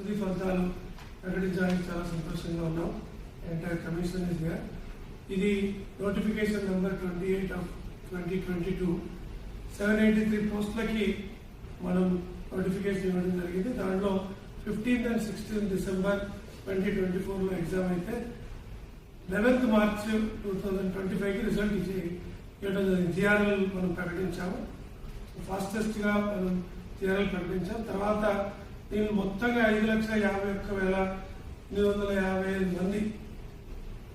తుది ఫలితాలు ప్రకటించడానికి చాలా సంతోషంగా ఉన్నాం. ఎంటైర్ కమిషన్ ఇస్ ఇది notification number twenty eight of twenty twenty two seven eighty three పోస్టులకి మనం నోటిఫికేషన్ ఇవ్వడం జరిగింది. దాంట్లో fifteenth and sixteenth December twenty twenty ఫోర్లో ఎగ్జామ్ అయితే eleventh March two thousand twenty ఫైవ్కి రిజల్ట్ ఇచ్చి ఇవ్వడం జరిగింది. జిఆర్ఎల్ మనం ప్రకటించాము. ఫాస్టెస్ట్గా మనం జిఆర్ఎల్ ప్రకటించాం. తర్వాత నేను మొత్తంగా ఐదు లక్షల యాభై ఒక్క వేల ఎనిమిది వందల యాభై ఐదు మంది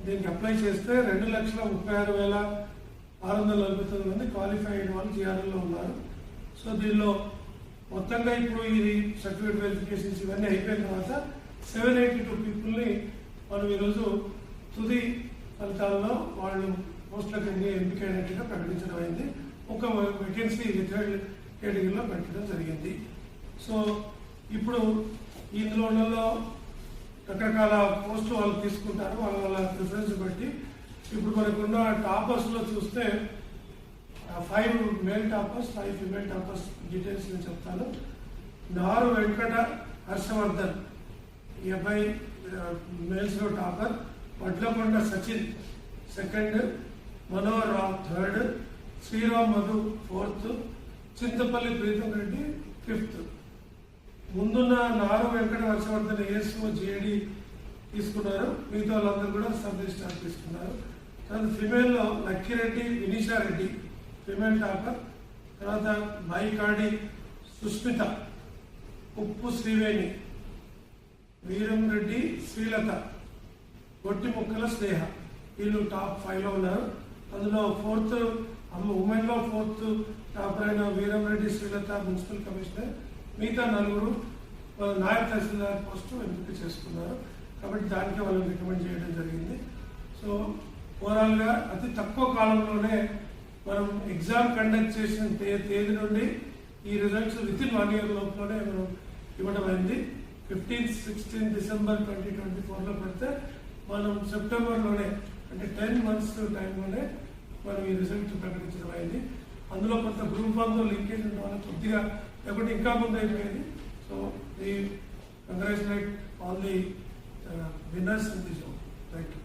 దీనికి అప్లై చేస్తే రెండు లక్షల ముప్పై ఆరు వేల ఆరు వందల నలభై తొమ్మిది మంది క్వాలిఫై అయిన వాళ్ళు జీఆర్ఎల్లో ఉన్నారు. సో దీనిలో మొత్తంగా ఇప్పుడు ఇది సర్టిఫికేట్ వెరిఫికేషన్స్ ఇవన్నీ అయిపోయిన తర్వాత సెవెన్ ఎయిటీ టూ పీపుల్ని మనం ఈరోజు తుది ఫలితాల్లో వాళ్ళు పోస్టులకు ఎన్ని ఎంపికైనట్టుగా ప్రకటించడం అయింది. ఒక వేకెన్సీ రిటైర్డ్ కేటగిరీలో పెట్టడం జరిగింది. సో ఇప్పుడు ఇందులో రకరకాల పోస్టులు వాళ్ళు తీసుకుంటారు వాళ్ళ వాళ్ళ ప్రిఫరెన్స్ బట్టి. ఇప్పుడు మనకున్న టాపర్స్లో చూస్తే five male toppers five female toppers details నేను చెప్తాను. నారు వెంకట హర్షవర్ధన్ ఈ అబ్బాయి మేల్స్లో topper Vadlakonda Sachin second Manohar Rao third Sriram Madhu fourth Chintapalli Preetham Reddy fifth ముందున్న నారు వెంకట హర్షవర్ధన్ ఏఎస్ఓ జేడి తీసుకున్నారు. మిగతా వాళ్ళందరూ కూడా సబ్ రిజిస్టార్ తీసుకున్నారు. తర్వాత ఫిమేల్లో లక్కిరెడ్డి వినీషా రెడ్డి ఫిమేల్ టాపర్ తర్వాత మైకాడి సుస్మిత ఉప్పు శ్రీవేణి వీరం రెడ్డి శ్రీలత గొట్టి ముక్కల స్నేహ. వీళ్ళు టాప్ ఫైవ్లో ఉన్నారు. అందులో ఫోర్త్ ఉమెన్లో ఫోర్త్ టాపర్ అయిన వీరం రెడ్డి శ్రీలత మున్సిపల్ కమిషనర్. మిగతా నలుగురు వాళ్ళ నాయక్ తహసీల్దార్ పోస్టు ఎంపిక చేసుకున్నారు. కాబట్టి దానికి వాళ్ళని రికమెండ్ చేయడం జరిగింది. సో ఓవరాల్గా అతి తక్కువ కాలంలోనే మనం ఎగ్జామ్ కండక్ట్ చేసిన తే- తేదీ నుండి ఈ results with in one year లోపలనే మనం ఇవ్వడం అయింది. Fifteenth sixteen December twenty twenty ఫోర్లో పెడితే మనం సెప్టెంబర్లోనే అంటే టెన్ మంత్స్ టైంలోనే మనం ఈ రిజల్ట్ ప్రకటించడం అయింది. అందులో కొంత గ్రూప్ వన్తో లింకేజ్ ఉండడం వల్ల కొద్దిగా లేకుంటే ఇంకా ముందు అయిపోయింది. సో ఈ congratulate all the winners in this thank you